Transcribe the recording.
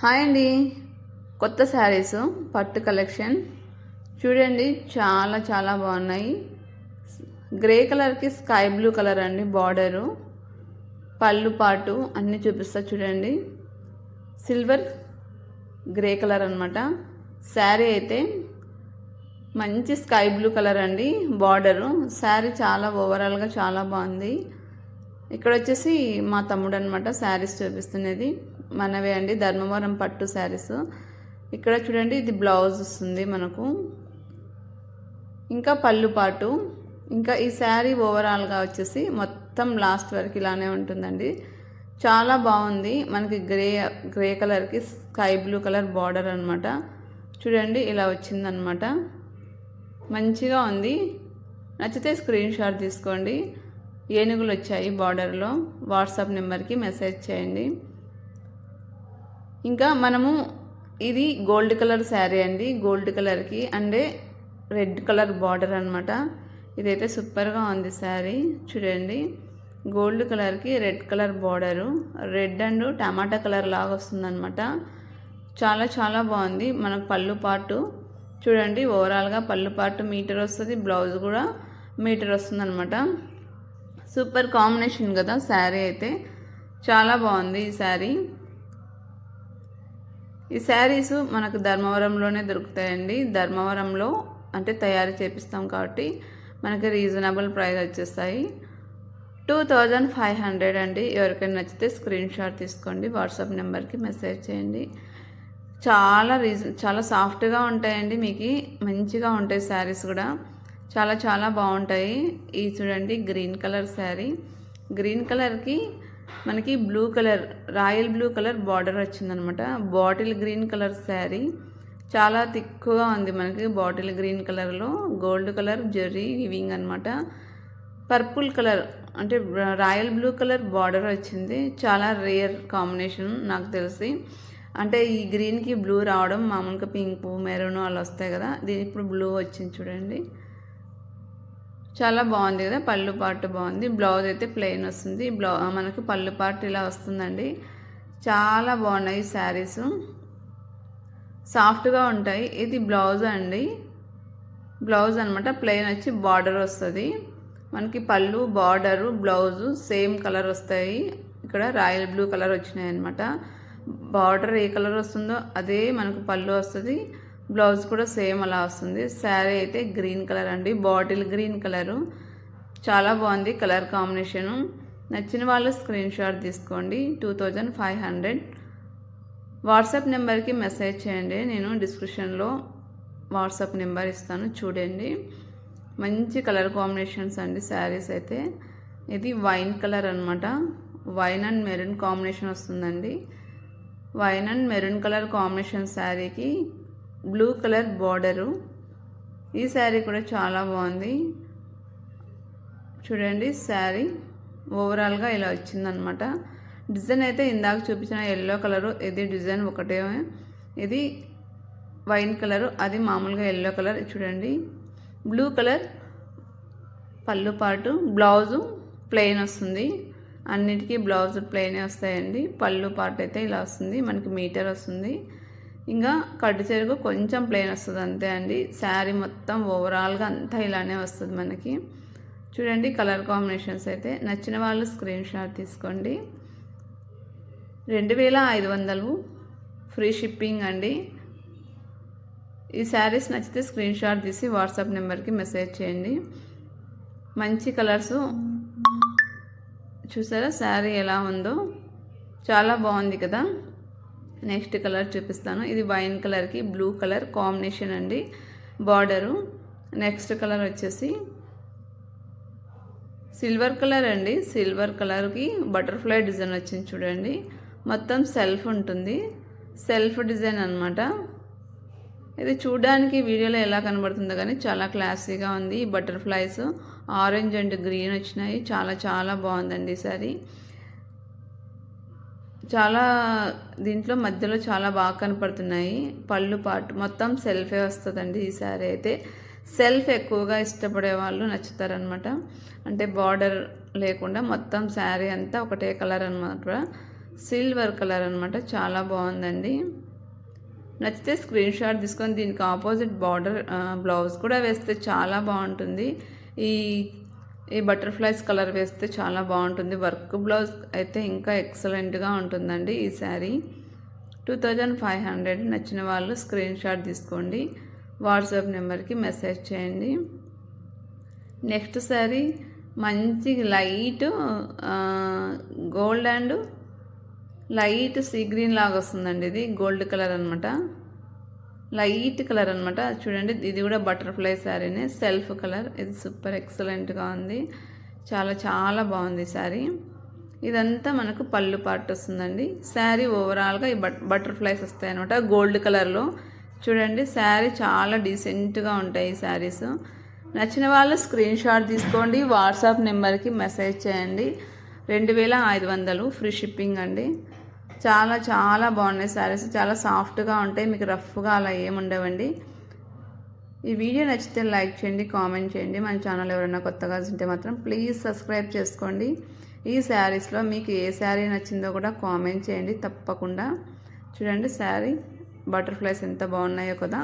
Hi అండి. కొత్త శారీస్ పట్టు కలెక్షన్. చూడండి చాలా చాలా బాగున్నాయి. గ్రే కలర్కి స్కై బ్లూ కలర్ అండి బార్డరు. పళ్ళు పాటు అన్నీ చూపిస్తా చూడండి. సిల్వర్ గ్రే కలర్ అనమాట శారీ అయితే మంచి స్కై బ్లూ కలర్ అండి బార్డరు. శారీ చాలా ఓవరాల్గా చాలా బాగుంది. ఇక్కడ వచ్చేసి మా తమ్ముడు అనమాట శారీస్ చూపిస్తున్నది. మనవే అండి. ధర్మవరం పట్టు శారీస్. ఇక్కడ చూడండి ఇది బ్లౌజ్ వస్తుంది మనకు. ఇంకా పళ్ళు పాటు. ఇంకా ఈ శారీ ఓవరాల్గా వచ్చేసి మొత్తం లాస్ట్ వరకు ఇలానే ఉంటుందండి. చాలా బాగుంది. మనకి గ్రే గ్రే కలర్కి స్కై బ్లూ కలర్ బార్డర్ అనమాట చూడండి ఇలా వచ్చిందనమాట మంచిగా ఉంది. నచ్చితే స్క్రీన్ షాట్ తీసుకోండి. ఏనుగులు వచ్చాయి బార్డర్లో వాట్సాప్ నెంబర్కి మెసేజ్ చేయండి. ఇంకా మనము ఇది గోల్డ్ కలర్ శారీ అండి. గోల్డ్ కలర్కి అంటే రెడ్ కలర్ బార్డర్ అనమాట ఇదైతే సూపర్గా ఉంది శారీ. చూడండి. గోల్డ్ కలర్కి red color border. Red and tomato colour లాగా వస్తుందన్నమాట. చాలా చాలా బాగుంది. మనకు పళ్ళు పాటు చూడండి. ఓవరాల్గా పళ్ళు పాటు మీటర్ వస్తుంది. బ్లౌజ్ కూడా మీటర్ వస్తుందన్నమాట. సూపర్ కాంబినేషన్ కదా శారీ అయితే. చాలా బాగుంది ఈ శారీ. ఈ శారీస్ మనకు ధర్మవరంలోనే దొరుకుతాయండి. ధర్మవరంలో అంటే తయారు చేపిస్తాం కాబట్టి మనకి రీజనబుల్ ప్రైస్ వచ్చేస్తాయి. టూ థౌజండ్ ఫైవ్ హండ్రెడ్ అండి. ఎవరికైనా నచ్చితే స్క్రీన్ షాట్ తీసుకోండి వాట్సాప్ నెంబర్కి మెసేజ్ చేయండి. చాలా రీజన్ చాలా సాఫ్ట్గా ఉంటాయండి మీకు. మంచిగా ఉంటాయి శారీస్ కూడా. చాలా చాలా బాగుంటాయి. ఈ చూడండి గ్రీన్ కలర్ శారీ. గ్రీన్ కలర్కి మనకి blue color royal blue color border వచ్చిందనమాట. Bottle green color sari. చాలా తిక్కుగా ఉంది మనకి బాటిల్ గ్రీన్ కలర్లో గోల్డ్ కలర్ జెర్రీ వివింగ్ అనమాట. పర్పుల్ కలర్ అంటే రాయల్ బ్లూ కలర్ బార్డర్ వచ్చింది. చాలా రేర్ కాంబినేషన్ నాకు తెలిసి. అంటే ఈ గ్రీన్కి బ్లూ రావడం మామూలుగా పింక్ మెరూన్ అలా వస్తాయి కదా. దీని ఇప్పుడు బ్లూ వచ్చింది చూడండి. చాలా బాగుంది కదా పళ్ళు పాటు బాగుంది. బ్లౌజ్ అయితే ప్లెయిన్ వస్తుంది. బ్లౌ మనకి పళ్ళు పాటు ఇలా వస్తుందండి. చాలా బాగున్నాయి శారీస్ సాఫ్ట్గా ఉంటాయి. ఇది బ్లౌజ్ అండి. బ్లౌజ్ అనమాట ప్లెయిన్ వచ్చి బార్డర్ వస్తుంది. మనకి పళ్ళు బార్డరు బ్లౌజు సేమ్ కలర్ వస్తాయి. ఇక్కడ రాయల్ బ్లూ కలర్ వచ్చినాయి అనమాట బార్డర్ ఏ కలర్ వస్తుందో అదే మనకు పళ్ళు వస్తుంది. బ్లౌజ్ కూడా సేమ్ అలా వస్తుంది. శారీ అయితే గ్రీన్ కలర్ అండి. Bottle green color. చాలా బాగుంది కలర్ కాంబినేషను. నచ్చిన వాళ్ళు స్క్రీన్ షాట్ తీసుకోండి. Two thousand five hundred. WhatsApp నెంబర్కి మెసేజ్ చేయండి. నేను డిస్క్రిప్షన్లో వాట్సాప్ నెంబర్ ఇస్తాను. చూడండి. మంచి కలర్ కాంబినేషన్స్ అండి శారీస్ అయితే. ఇది వైన్ కలర్ అనమాట వైన్ అండ్ మెరూన్ కాంబినేషన్ వస్తుందండి. Wine and maroon color combination శారీకి బ్లూ కలర్ బార్డరు. ఈ శారీ కూడా చాలా బాగుంది. చూడండి శారీ ఓవరాల్గా ఇలా వచ్చిందనమాట. డిజైన్ అయితే ఇందాక చూపించిన ఎల్లో కలరు ఇది డిజైన్ ఒకటే. ఇది వైన్ కలరు అది మామూలుగా ఎల్లో కలర్. చూడండి బ్లూ కలర్ పళ్ళు పాటు బ్లౌజు ప్లెయిన్ వస్తుంది. అన్నిటికీ బ్లౌజ్ ప్లెయినే వస్తాయండి. పళ్ళు పాటు అయితే ఇలా వస్తుంది మనకి మీటర్ వస్తుంది. ఇంకా కట్టు చెరుకు కొంచెం ప్లెయిన్ వస్తుంది అంతే అండి. శారీ మొత్తం ఓవరాల్గా అంతా ఇలానే వస్తుంది మనకి. చూడండి కలర్ కాంబినేషన్స్ అయితే నచ్చిన వాళ్ళు స్క్రీన్ షాట్ తీసుకోండి. రెండు వేల ఐదు వందలు ఫ్రీ షిప్పింగ్ అండి. ఈ శారీస్ నచ్చితే స్క్రీన్ షాట్ తీసి వాట్సాప్ నెంబర్కి మెసేజ్ చేయండి. మంచి కలర్స్ చూసారా శారీ ఎలా ఉందో? చాలా బాగుంది కదా? నెక్స్ట్ కలర్ చూపిస్తాను. ఇది వైన్ కలర్కి బ్లూ కలర్ కాంబినేషన్ అండి. బార్డరు నెక్స్ట్ కలర్ వచ్చేసి సిల్వర్ కలర్ అండి. సిల్వర్ కలర్కి బటర్ఫ్లై డిజైన్ వచ్చింది చూడండి. మొత్తం సెల్ఫ్ ఉంటుంది. సెల్ఫ్ డిజైన్ అనమాట ఇది చూడడానికి వీడియోలో ఎలా కనబడుతుందో కానీ చాలా క్లాసీగా ఉంది. బటర్ఫ్లైస్ ఆరెంజ్ అండ్ గ్రీన్ వచ్చినాయి. చాలా చాలా బాగుందండి ఈసారి చాలా దీంట్లో మధ్యలో చాలా బాగా కనపడుతున్నాయి. పళ్ళు పాటు మొత్తం సెల్ఫే వస్తుందండి ఈ శారీ అయితే. సెల్ఫ్ ఎక్కువగా ఇష్టపడే వాళ్ళు నచ్చుతారనమాట అంటే బార్డర్ లేకుండా మొత్తం శారీ అంతా ఒకటే కలర్ అనమాట సిల్వర్ కలర్ అనమాట చాలా బాగుందండి. నచ్చితే స్క్రీన్ షాట్ తీసుకొని దీనికి ఆపోజిట్ బార్డర్ బ్లౌజ్ కూడా వేస్తే చాలా బాగుంటుంది. ఈ ఈ బటర్ఫ్లైస్ కలర్ వేస్తే చాలా బాగుంటుంది. వర్క్ బ్లౌజ్ అయితే ఇంకా ఎక్సలెంట్గా ఉంటుందండి ఈ sari. Two thousand five hundred నచ్చిన వాళ్ళు స్క్రీన్ షాట్ తీసుకోండి. వాట్సాప్ నెంబర్కి మెసేజ్ చేయండి. నెక్స్ట్ శారీ మంచి light gold and light sea green లాగా వస్తుందండి ఇది. గోల్డ్ కలర్ అనమాట లైట్ కలర్ అనమాట చూడండి ఇది కూడా బటర్ఫ్లై శారీనే. Self colour. ఇది సూపర్ ఎక్సలెంట్గా ఉంది. చాలా చాలా బాగుంది శారీ. ఇదంతా మనకు పళ్ళు పార్ట్ వస్తుందండి. శారీ ఓవరాల్గా ఈ బట్ బటర్ఫ్లైస్ వస్తాయి అనమాట గోల్డ్ కలర్లో. చూడండి శారీ చాలా డీసెంట్గా ఉంటాయి ఈ శారీస్. నచ్చిన వాళ్ళు స్క్రీన్ షాట్ తీసుకోండి. వాట్సాప్ నెంబర్కి మెసేజ్ చేయండి. రెండు వేల ఐదు వందలు ఫ్రీ షిప్పింగ్ అండి. చాలా చాలా బాగున్నాయి శారీస్. చాలా సాఫ్ట్గా ఉంటాయి. మీకు రఫ్గా అలా ఏముండవండి ఈ వీడియో నచ్చితే లైక్ చేయండి కామెంట్ చేయండి. మన ఛానల్ ఎవరైనా కొత్తగా ఉంటే మాత్రం ప్లీజ్ సబ్స్క్రైబ్ చేసుకోండి. ఈ శారీస్లో మీకు ఏ శారీ నచ్చిందో కూడా కామెంట్ చేయండి తప్పకుండా. చూడండి శారీ బటర్ఫ్లైస్ ఎంత బాగున్నాయో కదా.